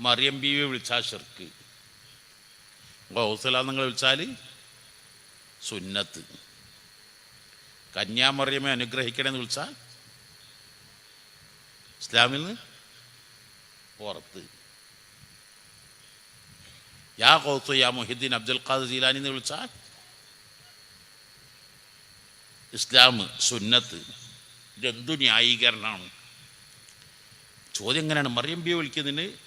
മറിയം ബീവിയെ വിളിച്ചാൽ ഷിർക്ക്. ഗൗസല നിങ്ങൾ വിളിച്ചാൽ സുന്നത്ത്. കന്യാമറിയമ്മ അനുഗ്രഹിക്കണമെന്ന് വിളിച്ചാൽ ഇസ്ലാമിൽ നിന്ന് പുറത്ത്. യാ കൗത്തു യാ മുഹിദ്ദീൻ അബ്ദുൽ ഖാദർ ജീലാനി എന്ന് വിളിച്ചാൽ ഇസ്ലാം സുന്നത്ത്. ഇതെന്തു ന്യായീകരണമാണ്? ചോദ്യം എങ്ങനെയാണ്? മറിയം ബിയെ വിളിക്കുന്നതിന്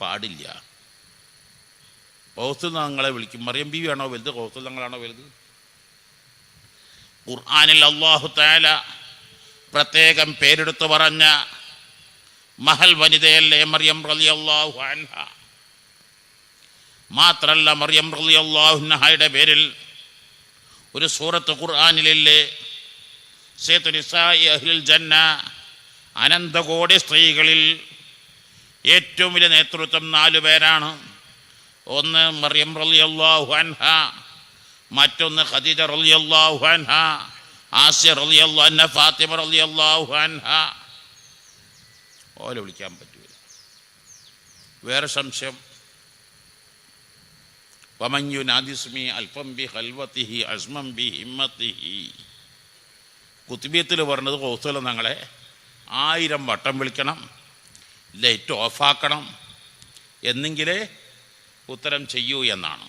പാടില്ല. കൗത്തുൽ തങ്ങളെ വിളിക്കും. മറിയം ബിവിയാണോ ആണോ വലുത്? കൗത്തുൽ തങ്ങളാണോ വലുത്? ഖുർആാനിൽ അള്ളാഹു താല പ്രത്യേകം പേരെടുത്ത് പറഞ്ഞ മഹൽ വനിതയല്ലേ മറിയം റലി അള്ളാഹു അൻഹ? മാത്രല്ല മറിയം റലി അള്ളാഹുനഹയുടെ പേരിൽ ഒരു സൂറത്ത് ഖുർആാനിലില്ലേ? സേത്തുനിസായി അഹ്ലിൽ ജന്ന അനന്തകോടി സ്ത്രീകളിൽ ഏറ്റവും വലിയ നേതൃത്വം നാല് പേരാണ്. ഒന്ന് മറിയം റളിയല്ലാഹു അൻഹ മറ്റൊന്ന് ഖദീജ റളിയല്ലാഹു അൻഹ ആസിയ റളിയല്ലാഹു അൻഹ ഫാത്തിമ അൻഹ. ഓല വിളിക്കാൻ പറ്റൂല. വേറെ സംശയം? വമഞ്ഞു നാദിസ്മി അൽഫം ബി ഹൽവത്തിഹി അസ്മം ബി ഹിമ്മത്തിഹി. കുത്തിബിയത്തിൽ പറഞ്ഞത് കൗസല ഞങ്ങളെ ആയിരം വട്ടം വിളിക്കണം. ലൈറ്റ് ഓഫാക്കണം. എന്നെങ്കിലേ ഉത്തരം ചെയ്യൂ എന്നാണ്.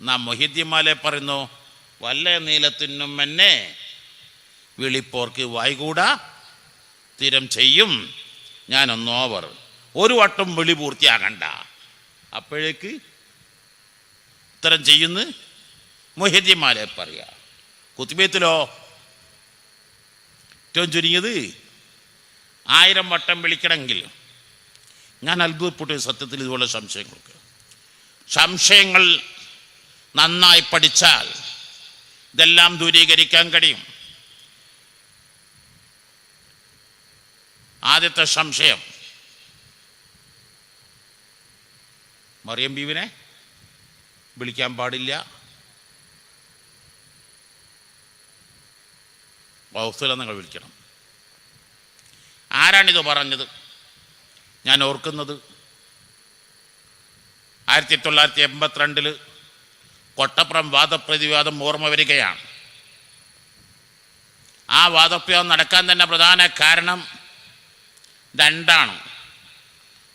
നാം മൊഹിദ്യമാലെ പറയുന്നു വല്ല നീലത്തിനും എന്നെ വിളിപ്പോർക്ക് വായികൂടാ. സ്ഥിരം ചെയ്യും. ഞാനൊന്ന് ഓവർ. ഒരു വട്ടം വിളി പൂർത്തിയാകണ്ട. അപ്പോഴേക്ക് ഉത്തരം ചെയ്യുന്ന മൊഹിദ്യമാലെ പറയുക. കുത്തിബേത്തിലോ ഏറ്റവും ചുരുങ്ങിയത് ആയിരം വട്ടം വിളിക്കണമെങ്കിൽ ഞാൻ അത്ഭുതപ്പെട്ടു സത്യത്തിൽ ഇതുപോലെ സംശയങ്ങൾക്ക് സംശയങ്ങൾ നന്നായി പഠിച്ചാൽ ഇതെല്ലാം ദൂരീകരിക്കാൻ കഴിയും. ആദ്യത്തെ സംശയം മറിയം ബീവിനെ വിളിക്കാൻ പാടില്ല. വൗസുല നിങ്ങൾ വിളിക്കണം. ആരാണിത് പറഞ്ഞത്? ഞാൻ ഓർക്കുന്നത് ആയിരത്തി തൊള്ളായിരത്തി എൺപത്തിരണ്ടിൽ കൊട്ടപ്പുറം വാദപ്രതിവാദം ഓർമ്മ വരികയാണ്. ആ വാദപ്രതിവാദം നടക്കാൻ തന്നെ പ്രധാന കാരണം രണ്ടാണ്.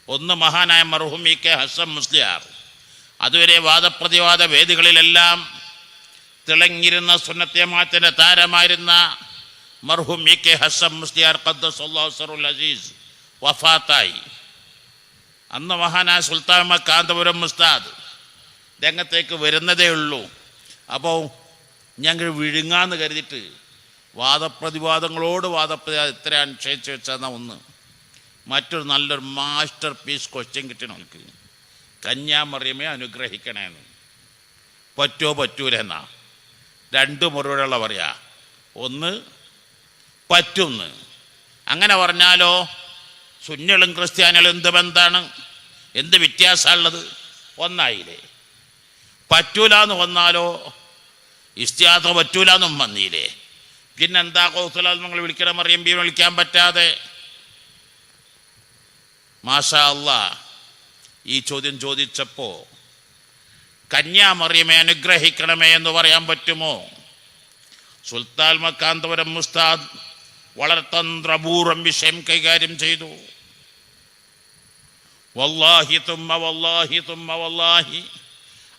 ഒന്ന് മഹാനായ മർഹും ഇ കെ ഹസൻ മുസ്ലിയാർ. അതുവരെ വാദപ്രതിവാദ വേദികളിലെല്ലാം തിളങ്ങിരുന്ന സുന്നത്യമാത്തിന്റെ താരമായിരുന്ന മർഹൂം ഇ കെ ഹസൻ മുസ്ലിയാർ ഖദ്ദസുൽ അസീസ് വഫാത്തായി. അന്ന് മഹാനായ സുൽത്താൻ കാന്തപുരം മുസ്താദ് രംഗത്തേക്ക് വരുന്നതേ ഉള്ളൂ. അപ്പോൾ ഞങ്ങൾ വിഴുങ്ങാന്ന് കരുതിയിട്ട് വാദപ്രതിവാദങ്ങളോട് വാദപ്രതിവാദം ഇത്ര അനുഷ്ഠിച്ച് വെച്ചാൽ ഒന്ന്. മറ്റൊരു നല്ലൊരു മാസ്റ്റർ പീസ് ക്വസ്റ്റ്യൻ കിട്ടണം എനിക്ക് കന്യാമറിയമേ അനുഗ്രഹിക്കണേന്ന്. പറ്റോ പറ്റൂലെന്നാ രണ്ട് മുറിവുള്ള പറയാ. ഒന്ന് പറ്റുന്ന്. അങ്ങനെ പറഞ്ഞാലോ സുന്നികളും ക്രിസ്ത്യാനികളും എന്ത് ബന്ധമാണ് എന്ത് വ്യത്യാസമുള്ളത്? ഒന്നായില്ലേ. പറ്റൂല എന്ന് വന്നാലോ ഇസ്തിയാത്ത പറ്റൂല എന്നും വന്നില്ലേ. പിന്നെന്താ കൗസല നിങ്ങൾ വിളിക്കണം മറിയം ബി വിളിക്കാൻ പറ്റാതെ? മാഷാ അല്ല ഈ ചോദ്യം ചോദിച്ചപ്പോൾ കന്യാമറിയമെ അനുഗ്രഹിക്കണമേ എന്ന് പറയാൻ പറ്റുമോ? സുൽത്താൻ മക്കാന്തപുരം മുസ്താദ് വളരെ തന്ത്രപൂർവം വിഷയം കൈകാര്യം ചെയ്തു. വല്ലാഹി തുമ്മ വല്ലാഹി തുമ്മ വല്ലാഹി.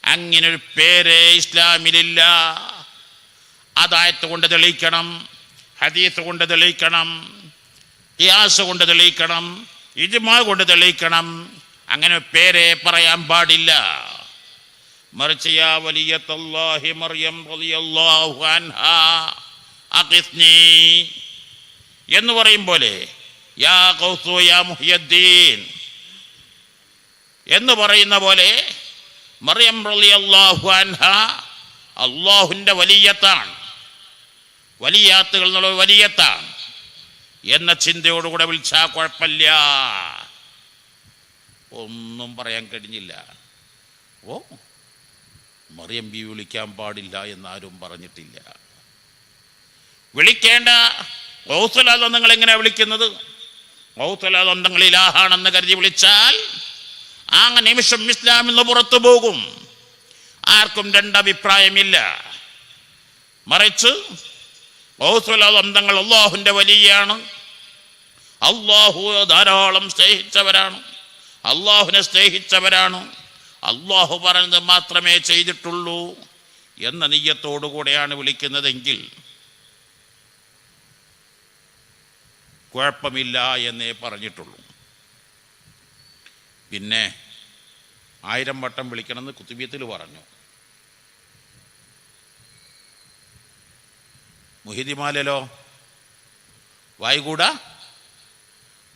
അങ്ങനൊരു പേരേ ഇസ്ലാമിലില്ല. അതായത് കൊണ്ട് തെളിയിക്കണം ഹദീസ് കൊണ്ട് തെളിയിക്കണം ഇയാസ് കൊണ്ട് തെളിയിക്കണം ഇജ്മാ കൊണ്ട് തെളിയിക്കണം. അങ്ങനെ പേരെ പറയാൻ പാടില്ല. മറിച്ച് യാ വലിയത്തല്ലാഹി മറിയം റളിയല്ലാഹു അൻഹാ എന്ന് പറയും പോലെ യാ യാ എന്ന് പറയുന്ന പോലെ മറിയം അള്ളാഹുവിന്റെ വലിയത്താണ്. വലിയാത്തുകൾ എന്നുള്ള വലിയത്താണ്. എന്ന ചിന്തയോടുകൂടെ വിളിച്ചാൽ കുഴപ്പമില്ല. ഒന്നും പറയാൻ കഴിഞ്ഞില്ല. ഓ മറിയം ബി വിളിക്കാൻ പാടില്ല എന്നാരും പറഞ്ഞിട്ടില്ല. വിളിക്കേണ്ട നിങ്ങൾ എങ്ങനെയാണ് വിളിക്കുന്നത്? നിങ്ങൾ ഇലാഹാണെന്ന് കരുതി വിളിച്ചാൽ ആ നിമിഷം ഇസ്ലാമിൽ നിന്ന് പുറത്തു പോകും. ആർക്കും രണ്ടഭിപ്രായമില്ല. മറിച്ച് ഔസുലം തങ്ങൾ അള്ളാഹുവിന്റെ വലിയാണ്. അള്ളാഹു ധാരാളം സ്നേഹിച്ചവരാണ്. അള്ളാഹുവിനെ സ്നേഹിച്ചവരാണ്. അള്ളാഹു പറഞ്ഞത് മാത്രമേ ചെയ്തിട്ടുള്ളൂ എന്ന നീയത്തോടുകൂടെയാണ് വിളിക്കുന്നതെങ്കിൽ കുഴപ്പമില്ല എന്നേ പറഞ്ഞിട്ടുള്ളൂ. പിന്നെ ആയിരം വട്ടം വിളിക്കണമെന്ന് കുത്തുബിയത്തിൽ പറഞ്ഞു. മുഹിദിമാലോ വായികൂട?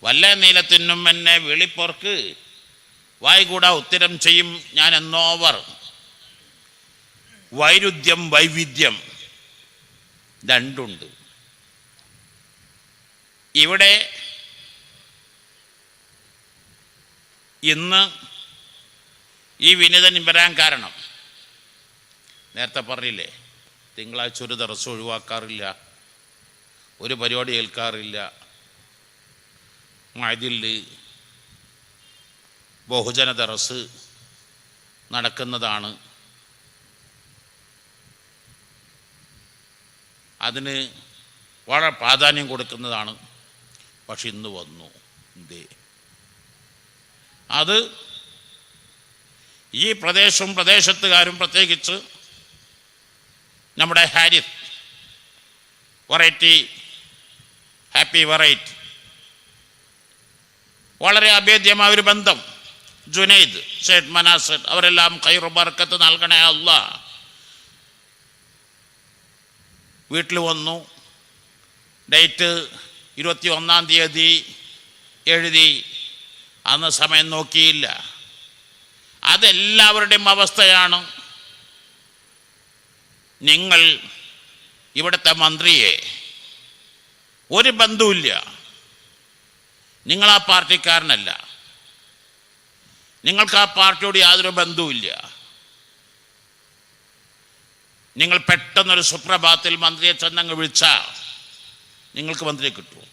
വല്ല നീലത്തിനും എന്നെ വിളിപ്പോർക്ക്. വായികൂട ഉത്തരം ചെയ്യും ഞാൻ എന്നോവർ വൈരുദ്ധ്യം വൈവിധ്യം രണ്ടുണ്ട്. ഇവിടെ ഇന്ന് ഈ വിനിതൻ വരാൻ കാരണം. നേരത്തെ പറഞ്ഞില്ലേ തിങ്കളാഴ്ച ഒരു ദിവസം ഒഴിവാക്കാറില്ല ഒരു പരിപാടി ഏൽക്കാറില്ല അതിൽ ബഹുജന ദറസ് നടക്കുന്നതാണ്. അതിന് വളരെ പ്രാധാന്യം കൊടുക്കുന്നതാണ്. പക്ഷെ ഇന്ന് വന്നു. എന്തേ അത് ഈ പ്രദേശവും പ്രദേശത്തുകാരും പ്രത്യേകിച്ച് നമ്മുടെ ഹാരിഫ് വെറൈറ്റി ഹാപ്പി വെറൈറ്റി. വളരെ അഭേദ്യമായ ഒരു ബന്ധം. ജുനൈദ് ഷെയ്ഖ് മനാസർ അവരെല്ലാം കൈറു ബർക്കത്ത് നൽകണേ അല്ല വീട്ടിൽ വന്നു. ഡേറ്റ് ഇരുപത്തി ഒന്നാം തീയതി എഴുതി. അന്ന് സമയം നോക്കിയില്ല. അതെല്ലാവരുടെയും അവസ്ഥയാണ്. നിങ്ങൾ ഇവിടുത്തെ മന്ത്രിയെ ഒരു ബന്ധുവില്ല. നിങ്ങൾ ആ പാർട്ടിക്കാരനല്ല. നിങ്ങൾക്ക് ആ പാർട്ടിയോട് യാതൊരു ബന്ധവുമില്ല നിങ്ങൾ പെട്ടെന്നൊരു സുപ്രഭാതത്തിൽ മന്ത്രിയെ ചെന്നങ്ങ് വിളിച്ചാൽ നിങ്ങൾക്ക് മന്ത്രിയെ കിട്ടുമോ?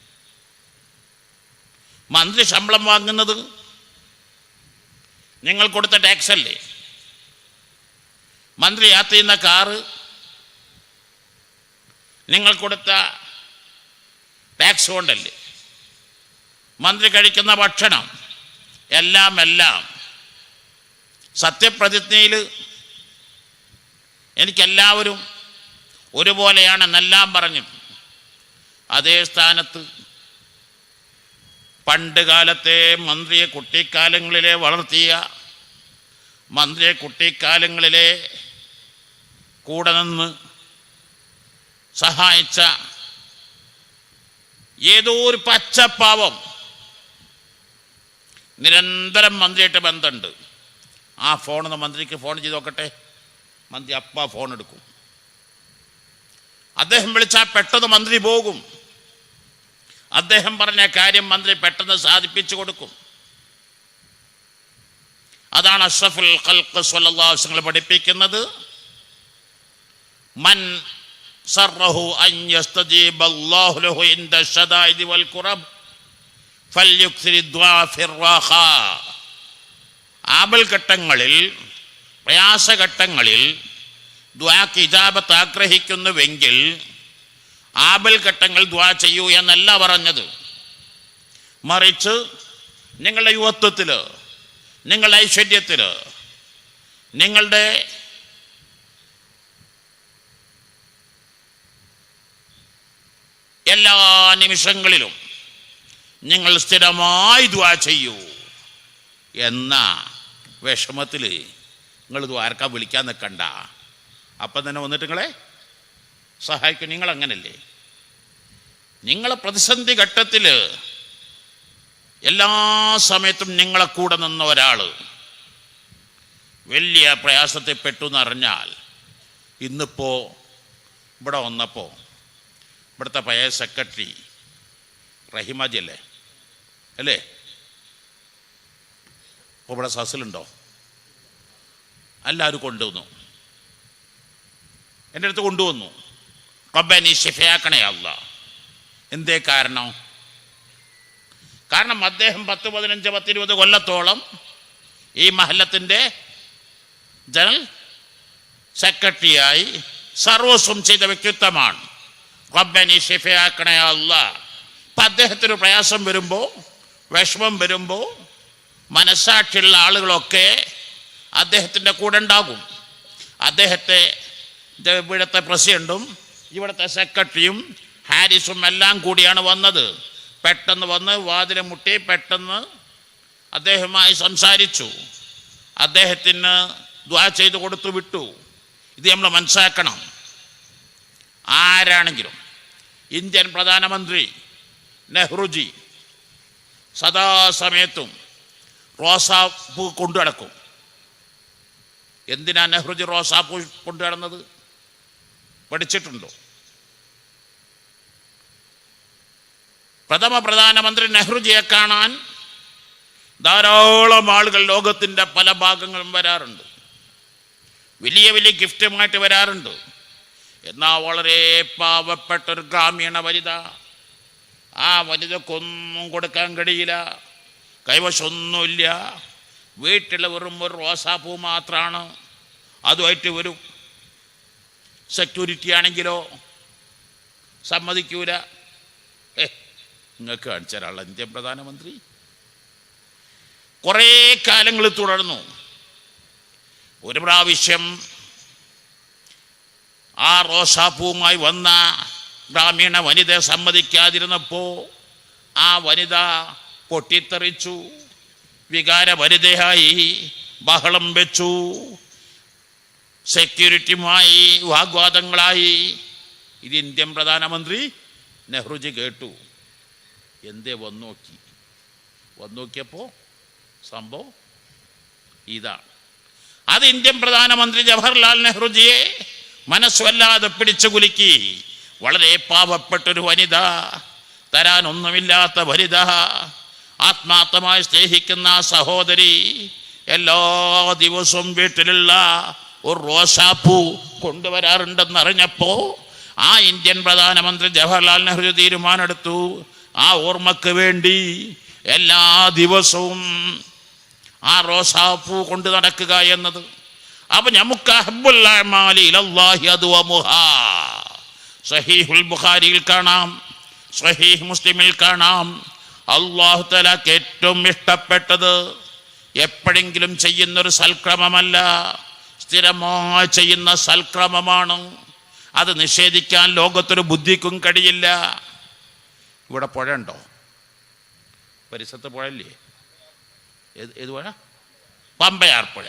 മന്ത്രി ശമ്പളം വാങ്ങുന്നത്? നിങ്ങൾ കൊടുത്ത ടാക്സ് അല്ലേ മന്ത്രി യാത്ര ചെയ്യുന്ന കാറ്? നിങ്ങൾ കൊടുത്ത ടാക്സ് കൊണ്ടല്ലേ? മന്ത്രി കഴിക്കുന്ന ഭക്ഷണം? എല്ലാം എല്ലാം. സത്യപ്രതിജ്ഞയിൽ എനിക്കെല്ലാവരും ഒരുപോലെയാണെന്നെല്ലാം പറഞ്ഞു. അതേ സ്ഥാനത്ത് പണ്ട് കാലത്തെ മന്ത്രിയെ കുട്ടിക്കാലങ്ങളിലെ വളർത്തിയ മന്ത്രിയെ കുട്ടിക്കാലങ്ങളിലെ കൂടെ നിന്ന് സഹായിച്ച ഏതോ ഒരു പച്ചപ്പാവം നിരന്തരം മന്ത്രിയായിട്ട് ബന്ധമുണ്ട്. ആ ഫോൺ മന്ത്രിക്ക് ഫോൺ ചെയ്ത് നോക്കട്ടെ. മന്ത്രി അപ്പ ഫോൺ എടുക്കും. അദ്ദേഹം വിളിച്ചാൽ പെട്ടെന്ന് മന്ത്രി പോകും. അദ്ദേഹം പറഞ്ഞ കാര്യം മന്ത്രി പെട്ടെന്ന് സാധിപ്പിച്ചു കൊടുക്കും. അതാണ് അഷ്റഫുൽ സ്വല്ലല്ലാഹു അലൈഹി പഠിപ്പിക്കുന്നത്. മൻ സർറഹു അൻ യസ്തജീബ് അല്ലാഹു ലഹു വൽ പ്രയാസഘട്ടങ്ങളിൽ ദ്വാക്ക് ഇജാബത്ത് ആഗ്രഹിക്കുന്നുവെങ്കിൽ ആപൽ ഘട്ടങ്ങൾ ദ്വാ ചെയ്യൂ എന്നല്ല പറഞ്ഞത്. മറിച്ച് നിങ്ങളുടെ യുവത്വത്തിൽ നിങ്ങളുടെ ഐശ്വര്യത്തിൽ നിങ്ങളുടെ എല്ലാ നിമിഷങ്ങളിലും നിങ്ങൾ സ്ഥിരമായി ദ്വാ ചെയ്യൂ എന്ന വിഷമത്തിൽ നിങ്ങൾ ദ്വാരക്ക വിളിക്കാൻ നിൽക്കണ്ട അപ്പം തന്നെ വന്നിട്ട് നിങ്ങളെ സഹായിക്കും. നിങ്ങൾ അങ്ങനല്ലേ നിങ്ങളെ പ്രതിസന്ധി ഘട്ടത്തിൽ എല്ലാ സമയത്തും നിങ്ങളെ കൂടെ നിന്ന ഒരാൾ വലിയ പ്രയാസത്തെ പെട്ടു എന്നറിഞ്ഞാൽ ഇന്നിപ്പോൾ ഇവിടെ വന്നപ്പോൾ ഇവിടുത്തെ പഴയ സെക്രട്ടറി റഹിമാജി അല്ലേ? അല്ലേ ഇപ്പോൾ ഇവിടെ സസിലുണ്ടോ? എല്ലാവരും കൊണ്ടുവന്നു. എന്റെ അടുത്ത് കൊണ്ടുവന്നു. റബ്ബെ നീ ഷിഫയാക്കണേ അല്ല. എന്തേ കാരണം? കാരണം അദ്ദേഹം പത്ത് പതിനഞ്ച് പത്തിരുപത് കൊല്ലത്തോളം ഈ മഹല്ലത്തിന്റെ ജനറൽ സെക്രട്ടറിയായി സർവസ്വം ചെയ്ത വ്യക്തിത്വമാണ്. റബ്ബനി ഷിഫയാക്കണേ അല്ല. അപ്പം അദ്ദേഹത്തിന് പ്രയാസം വരുമ്പോൾ വിഷമം വരുമ്പോൾ മനസ്സാക്ഷിയുള്ള ആളുകളൊക്കെ അദ്ദേഹത്തിന്റെ കൂടെ ഉണ്ടാകും. അദ്ദേഹത്തെ ഇവിടുത്തെ പ്രസിഡന്റും ഇവിടുത്തെ സെക്രട്ടറിയും ഹാരിസും എല്ലാം കൂടിയാണ് വന്നത്. പെട്ടെന്ന് വന്ന് വാതിലെ മുട്ടി പെട്ടെന്ന് അദ്ദേഹവുമായി സംസാരിച്ചു. അദ്ദേഹത്തിന് ദ്വാ ചെയ്ത് കൊടുത്തു വിട്ടു. ഇത് നമ്മൾ മനസ്സിലാക്കണം. ആരാണെങ്കിലും ഇന്ത്യൻ പ്രധാനമന്ത്രി നെഹ്റുജി സദാസമയത്തും റോസാപ്പൂ കൊണ്ടു നടക്കും എന്തിനാണ് നെഹ്റുജി റോസാപ്പൂ കൊണ്ടു നടന്നത് പഠിച്ചിട്ടുണ്ടോ? പ്രഥമ പ്രധാനമന്ത്രി നെഹ്റുജിയെ കാണാൻ ധാരാളം ആളുകൾ ലോകത്തിന്റെ പല ഭാഗങ്ങളും വരാറുണ്ട്. വലിയ വലിയ ഗിഫ്റ്റുമായിട്ട് വരാറുണ്ട്. എന്നാൽ വളരെ പാവപ്പെട്ട ഒരു ഗ്രാമീണ വനിത. ആ വനിതക്കൊന്നും കൊടുക്കാൻ കഴിയില്ല. കൈവശമൊന്നുമില്ല. വീട്ടിൽ വെറും ഒരു റോസാപ്പൂ മാത്രമാണ് അതുമായിട്ട് വരും സെക്യൂരിറ്റി ആണെങ്കിലോ? സമ്മതിക്കൂല. നിങ്ങൾക്ക് കാണിച്ച ഒരാളാണ് ഇന്ത്യൻ പ്രധാനമന്ത്രി. കുറേ കാലങ്ങൾ തുടർന്നു. ഒരു പ്രാവശ്യം ആ റോസാപ്പൂവുമായി വന്ന ഗ്രാമീണ വനിത സമ്മതിക്കാതിരുന്നപ്പോൾ ആ വനിത പൊട്ടിത്തെറിച്ചു. വികാര വനിതയായി ബഹളം വെച്ചു. സെക്യൂരിറ്റിയുമായി വാഗ്വാദങ്ങളായി. ഇത് ഇന്ത്യൻ പ്രധാനമന്ത്രി നെഹ്റുജി കേട്ടു. എന്തേ വന്നു നോക്കി വന്നു നോക്കിയപ്പോൾ സംഭവം ഇതാണ്. അത് ഇന്ത്യൻ പ്രധാനമന്ത്രി ജവഹർലാൽ നെഹ്റുജിയെ മനസ്സുവല്ലാതെ പിടിച്ചു കുലുക്കി. വളരെ പാവപ്പെട്ടൊരു വനിത തരാനൊന്നുമില്ലാത്ത വനിത ആത്മാർത്ഥമായി സ്നേഹിക്കുന്ന സഹോദരി എല്ലാ ദിവസവും വീട്ടിലുള്ള ഒരു റോസാപ്പൂ കൊണ്ടുവരാറുണ്ടെന്നറിഞ്ഞപ്പോൾ ആ ഇന്ത്യൻ പ്രധാനമന്ത്രി ജവഹർലാൽ നെഹ്റു തീരുമാനമെടുത്തു. ആ ഓർമ്മക്ക് വേണ്ടി എല്ലാ ദിവസവും ആ റോസാപ്പൂ കൊണ്ടു നടക്കുക എന്നത്. അപ്പൊ നമുക്ക് സഹീഹുൽ ബുഖാരിയിൽ കാണാം സഹീഹ് മുസ്ലിമിൽ കാണാം. അള്ളാഹു തലാക്ക് ഏറ്റവും ഇഷ്ടപ്പെട്ടത് എപ്പോഴെങ്കിലും ചെയ്യുന്നൊരു സൽക്രമമല്ല. സ്ഥിരമായി ചെയ്യുന്ന സൽക്രമമാണ്. അത് നിഷേധിക്കാൻ ലോകത്തൊരു ബുദ്ധിക്കും കഴിയില്ല ഇവിടെ പുഴ ഉണ്ടോ? പരിസരത്ത് പുഴയില്ലേ ഏത് ഏത് പുഴ? പമ്പയാർ പുഴ.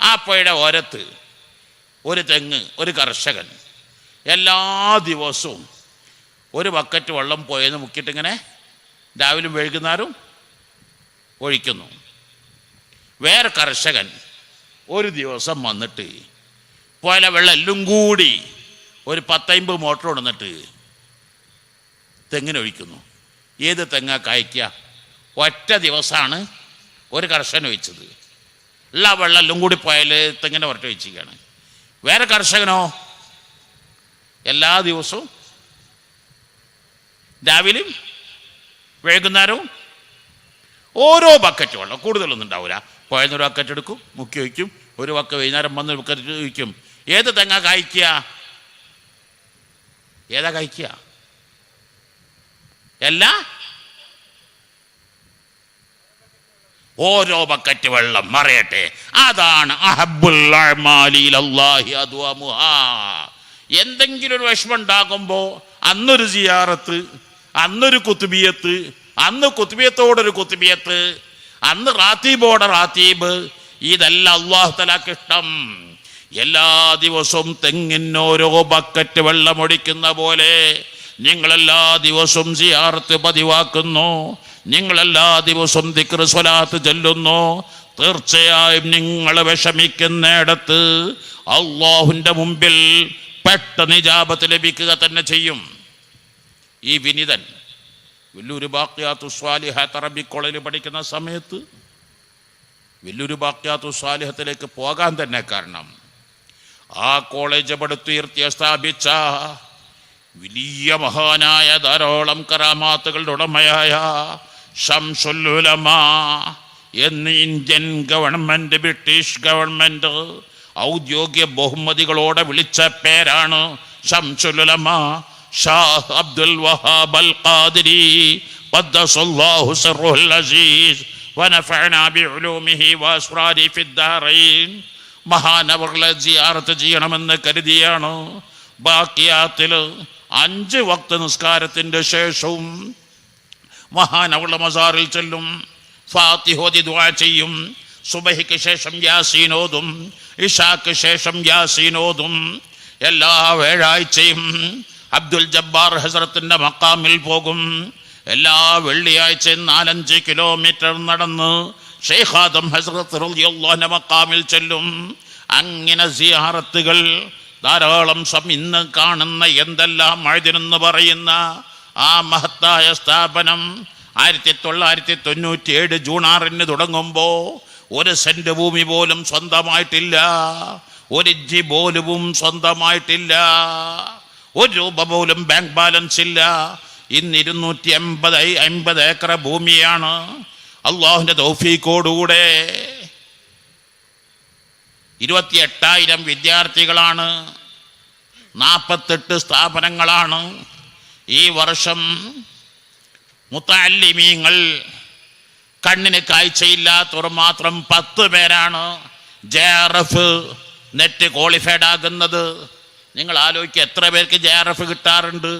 ആ പുഴയുടെ ഓരത്ത് ഒരു തെങ്ങ് ഒരു കർഷകൻ. എല്ലാ ദിവസവും ഒരു ബക്കറ്റ് വെള്ളം പോയെന്ന് മുക്കിയിട്ടിങ്ങനെ രാവിലെ വൈകുന്നേരം ഒഴിക്കുന്നു. വേറെ കർഷകൻ ഒരു ദിവസം വന്നിട്ട് പോയ വെള്ളം എല്ലാം കൂടി ഒരു പത്തമ്പത് മോട്ടർ കൊണ്ടുവന്നിട്ട് തെങ്ങിനൊഴിക്കുന്നു ഏത് തെങ്ങാ കായ്ക്കുക ഒറ്റ ദിവസമാണ് ഒരു കർഷകൻ ഒഴിച്ചത്. എല്ലാ വെള്ളം എല്ലാം കൂടി പോയാൽ തെങ്ങിന്റെ പുറത്ത് ഒഴിച്ചിരിക്കുകയാണ്. വേറെ കർഷകനോ? എല്ലാ ദിവസവും രാവിലെയും വൈകുന്നേരവും ഓരോ ബക്കറ്റ് വെള്ളം. കൂടുതലൊന്നും ഉണ്ടാവില്ല പോയെന്നൊരു ബക്കറ്റ് എടുക്കും മുക്കി വയ്ക്കും ഒരു വക്ക് വൈകുന്നേരം വന്ന് ചോദിക്കും ഏത് തെങ്ങ കായ്ക്കുക? ഏതാ കായ്ക്കുക? എല്ലാ? ഓരോ ബക്കറ്റ് വെള്ളം മറയട്ടെ. അതാണ്. എന്തെങ്കിലും ഒരു വിഷമം ഉണ്ടാകുമ്പോൾ അന്നൊരു സിയാറത്ത് അന്നൊരു കുത്തുബിയത്ത് അന്ന് കുത്തുബിയത്തോടൊരു കുത്തുബിയത്ത് അന്ന് റാത്തീബോടെ റാത്തീബ് ഇതല്ല അള്ളാഹു തലാക്ക് ഇഷ്ടം. എല്ലാ ദിവസവും തെങ്ങിനോരോ ബക്കറ്റ് വെള്ളമൊടിക്കുന്ന പോലെ നിങ്ങളെല്ലാ ദിവസവും സിയാർത്ത് പതിവാക്കുന്നു. നിങ്ങളെല്ലാ ദിവസവും ദിക്ർ സ്വലാത്ത് ചൊല്ലുന്നു. തീർച്ചയായും നിങ്ങൾ വിഷമിക്കുന്നിടത്ത് അള്ളാഹുവിന്റെ മുമ്പിൽ പെട്ടെന്ന് ജാപത്ത് ലഭിക്കുക തന്നെ ചെയ്യും. ഈ വിനിതൻ വലിയൊരു ബാക്കിയാത്തു സ്വാലിഹത്ത് അറബി കോളേജിൽ പഠിക്കുന്ന സമയത്ത് വലിയൊരു ബാക്യാത്തു സാലിഹത്തിലേക്ക് പോകാൻ തന്നെ കാരണം. ആ കോളേജ് പടുത്തുയർത്തിയ സ്ഥാപിച്ച വലിയ മഹാനായ ധാരോളം കരാമാത്തുകളുടെ ഉടമയായ ഷംസുല്ലുലമാ എന്ന് ഇന്ത്യൻ ഗവൺമെന്റ് ബ്രിട്ടീഷ് ഗവൺമെന്റ് ഔദ്യോഗിക ബഹുമതികളോടെ വിളിച്ച പേരാണ് ഷംസുലുലമ ഷാ അബ്ദുൽ വഹാബ് അൽ ഖാദിരി അസീസ് ونفعنا بعلومه واسراره في الدارين മഹാനവകളെ ജിയാറത്ത് ചെയ്യണമെന്ന് കരുതിയാണ് ബാക്കിയാത്തിൽ അഞ്ച് വക്ത നിസ്കാരത്തിന്റെ ശേഷവും മഹാനവളുടെ മസാറിൽ ചെല്ലും ഫാത്തിഹോദി ദുആ ചെയ്യും സുബഹിക്ക് ശേഷം യാസീനോതും ഇഷാക്ക് ശേഷം യാസീനോതും എല്ലാ വ്യാഴാഴ്ചയും അബ്ദുൽ ജബ്ബാർ ഹസരത്തിന്റെ മക്കാമിൽ പോകും എല്ലാ വെള്ളിയാഴ്ചയും നാലഞ്ച് കിലോമീറ്റർ നടന്ന് ഷെയ്ഖാദം ഹസരത്ത് മക്കാമിൽ ചെല്ലും. അങ്ങനെ സിയാറത്തുകൾ ധാരാളം സം ഇന്ന് കാണുന്ന എന്തെല്ലാം മഴതിനെന്ന് പറയുന്ന ആ മഹത്തായ സ്ഥാപനം ആയിരത്തി തൊള്ളായിരത്തി തൊണ്ണൂറ്റി ഏഴ് ജൂൺ ആറിന് തുടങ്ങുമ്പോൾ ഒരു സെന്റ് ഭൂമി പോലും സ്വന്തമായിട്ടില്ല. ഒരു ജി പോലും സ്വന്തമായിട്ടില്ല. ഒരു രൂപ പോലും ബാങ്ക് ബാലൻസ് ഇല്ല. ഇന്ന് ഇരുന്നൂറ്റി അമ്പത് അമ്പത് ഏക്കർ ഭൂമിയാണ് അള്ളാഹുവിന്റെ തൗഫീക്കോടുകൂടെ ഇരുപത്തി എട്ടായിരം വിദ്യാർത്ഥികളാണ് നാൽപ്പത്തെട്ട് സ്ഥാപനങ്ങളാണ്. ഈ വർഷം മുത്താലിമീങ്ങൾ കണ്ണിന് കാഴ്ചയില്ലാത്തവർ മാത്രം പത്ത് പേരാണ് J R F NET qualified ആകുന്നത്. നിങ്ങൾ ആലോചിക്കുക എത്ര പേർക്ക് ജെ ആർ എഫ് കിട്ടാറുണ്ട്?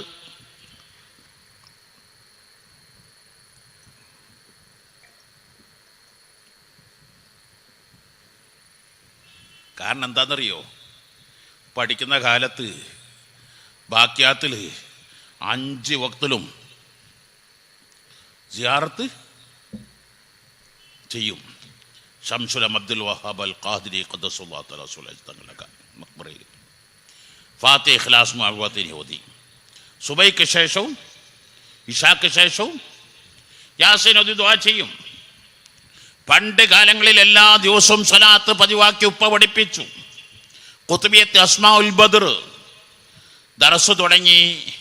കാരണം എന്താണെന്നറിയോ? പഠിക്കുന്ന കാലത്ത് ബാക്യാത്തിൽ അഞ്ച് വക്തിലും സിയാറത്ത് ചെയ്യും. ഷംസുലം അബ്ദുൽ വഹാബ് അൽ ഖാദിരി തങ്ങളുടെ മക്ബറയിൽ. ഫാത്തി ഇഖ്ലാസ് മുഅവ്വത്തിനി ഓതി. സുബൈക്ക് ശേഷവും ഇഷാക്ക് ശേഷവും യാസീൻ ദ്വാ ചെയ്യും. പണ്ട് കാലങ്ങളിൽ എല്ലാ ദിവസവും സലാത്ത് പതിവാക്കി ഉപ്പ പഠിപ്പിച്ചു. കുത്തുബിയത്ത് അസ്മാ ഉൽ ബദർ ദറസ് തുടങ്ങി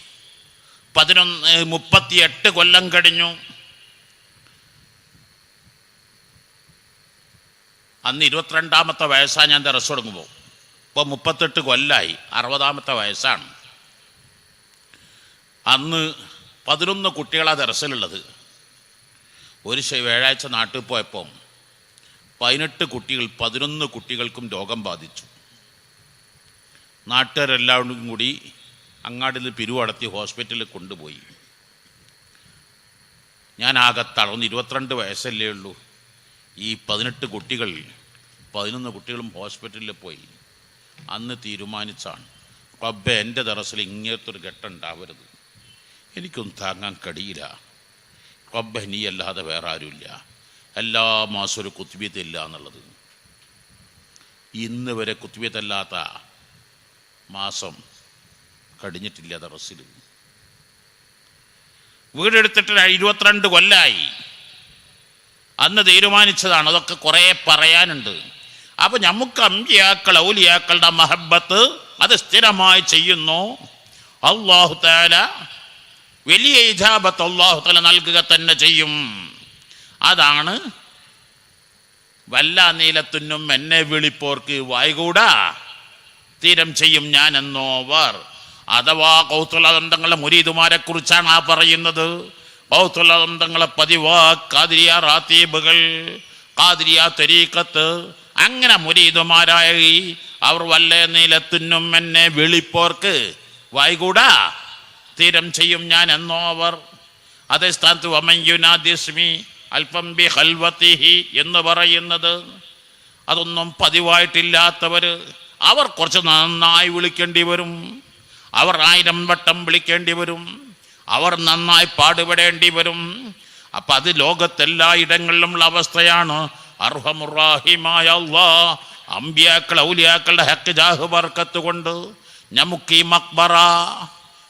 പതിനൊന്ന് മുപ്പത്തിയെട്ട് കൊല്ലം കഴിഞ്ഞു. അന്ന് ഇരുപത്തിരണ്ടാമത്തെ വയസ്സാണ് ഞാൻ ദറസ് തുടങ്ങുമ്പോൾ. ഇപ്പോൾ മുപ്പത്തെട്ട് കൊല്ലായി അറുപതാമത്തെ വയസ്സാണ്. അന്ന് പതിനൊന്ന് കുട്ടികളാണ് ദറസിലുള്ളത് ഒരു വ്യാഴാഴ്ച നാട്ടിൽ പോയപ്പം പതിനെട്ട് കുട്ടികൾ പതിനൊന്ന് കുട്ടികൾക്കും രോഗം ബാധിച്ചു. നാട്ടുകാരെല്ലാവരും കൂടി അങ്ങാടിൽ പിരിവടത്തി ഹോസ്പിറ്റലിൽ കൊണ്ടുപോയി. ഞാൻ ആകെ തളർന്ന്. ഇരുപത്തിരണ്ട് വയസ്സല്ലേ ഉള്ളൂ. ഈ പതിനെട്ട് കുട്ടികൾ പതിനൊന്ന് കുട്ടികളും ഹോസ്പിറ്റലിൽ പോയി. അന്ന് തീരുമാനിച്ചാണ്. റബ്ബെ എന്റെ തറസിൽ ഇങ്ങനത്തെ ഒരു ഘട്ടം ഉണ്ടാവരുത്. എനിക്കൊന്നും താങ്ങാൻ കഴിയില്ല. റബ്ബെ നീ അല്ലാതെ വേറെ ആരുമില്ല എല്ലാ മാസവും ഒരു കുത്തുബീത്തില്ല എന്നുള്ളത്. ഇന്ന് വരെ കുത്തുബീത്തല്ലാത്ത മാസം കഴിഞ്ഞിട്ടില്ല തറസിൽ വീടെടുത്തിട്ട് ഇരുപത്തിരണ്ട് കൊല്ലായി. അന്ന് തീരുമാനിച്ചതാണ് അതൊക്കെ കുറേ പറയാനുണ്ട്. അപ്പോൾ നമുക്ക് അമ്പിയാക്കൾ ഔലിയാക്കളുടെ മഹബത്ത് അത് സ്ഥിരമായി ചെയ്യുന്നു. അള്ളാഹു താല വലിയ ഇജാബത്ത് താല നൽകുക തന്നെ ചെയ്യും. അതാണ് വല്ല നീലത്തുന്നും എന്നെ വിളിപ്പോർക്ക് വായികൂടാ. തീരം ചെയ്യും ഞാൻ എന്നോവർ അഥവാ കൗത്തുലതന്ത്രങ്ങളെ മുരീതുമാരെ കുറിച്ചാണ് ആ പറയുന്നത്. കൗത്തുലതന്ത്രങ്ങളെ പതിവാ കാതിരിയ റാത്തീബുകൾ കാതിരിയ തെരീക്കത്ത് അങ്ങനെ മുരീതുമാരായി അവർ വല്ല നീലത്തുന്നും എന്നെ വിളിപ്പോർക്ക് വായികൂടാ. തീരം ചെയ്യും ഞാൻ എന്നോ അവർ അതേ സ്ഥാനത്ത് വമയുനാദിസ്മി അൽപ്പം ബി ഹൽവത്തിഹി എന്ന് പറയുന്നത്. അതൊന്നും പതിവായിട്ടില്ലാത്തവർ അവർ കുറച്ച് നന്നായി വിളിക്കേണ്ടി വരും. അവർ ആയിരം വട്ടം വിളിക്കേണ്ടി വരും. അവർ നന്നായി പാടുപെടേണ്ടി വരും. അപ്പം അത് ലോകത്തെല്ലാ ഇടങ്ങളിലുമുള്ള അവസ്ഥയാണ്. അർഹമുറാഹിമായ അള്ളാ അമ്പിയാക്കൾ ഔലിയാക്കളുടെ ഹക്ക് ജാഹ് ബർക്കത്ത് കൊണ്ട്. നമുക്ക് ഈ മക്ബറ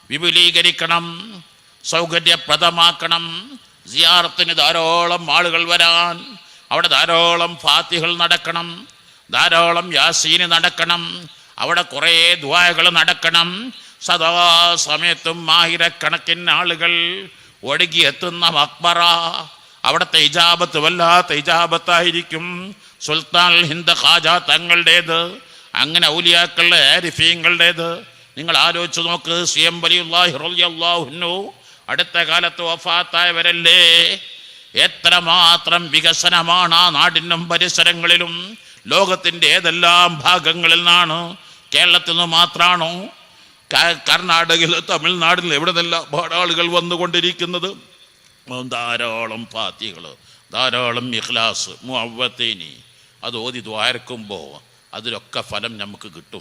വിപുലീകരിക്കണം സൗകര്യപ്രദമാക്കണം. സിയാറത്തിന് ധാരാളം ആളുകൾ വരാൻ അവിടെ ധാരാളം ഫാത്തികൾ നടക്കണം ധാരാളം യാസീന് നടക്കണം അവിടെ കുറേ ദ്വായകൾ നടക്കണം. സദാ സമയത്തും ആയിരക്കണക്കിന് ആളുകൾ ഒഴുകിയെത്തുന്ന മക്ബറ അവിടുത്തെ ഇജാബത്ത് വല്ലാത്ത ഇജാബത്തായിരിക്കും. സുൽത്താൻ ഹിന്ദ് ഖാജ തങ്ങളുടേത് അങ്ങനെ ഔലിയാക്കളുടെ ആരിഫീങ്ങളുടേത് നിങ്ങൾ ആലോചിച്ച് നോക്ക് സി എം അടുത്ത കാലത്ത് വഫാത്തായവരല്ലേ? എത്രമാത്രം വികസനമാണ് ആ നാടിനും പരിസരങ്ങളിലും ലോകത്തിന്റെ ഏതെല്ലാം ഭാഗങ്ങളിൽ നിന്നാണ് കേരളത്തിൽ നിന്ന് മാത്രമാണോ കർണാടകയിൽ തമിഴ്നാടിൽ എവിടെ നിന്നെല്ലാം ആളുകൾ വന്നുകൊണ്ടിരിക്കുന്നത് ധാരാളം പാത്തികൾ ധാരാളം ഇഖ്ലാസ് മുഅവത്തേനി അത് ഓതി ദ്വാരക്കുമ്പോൾ അതിലൊക്കെ ഫലം നമുക്ക് കിട്ടും.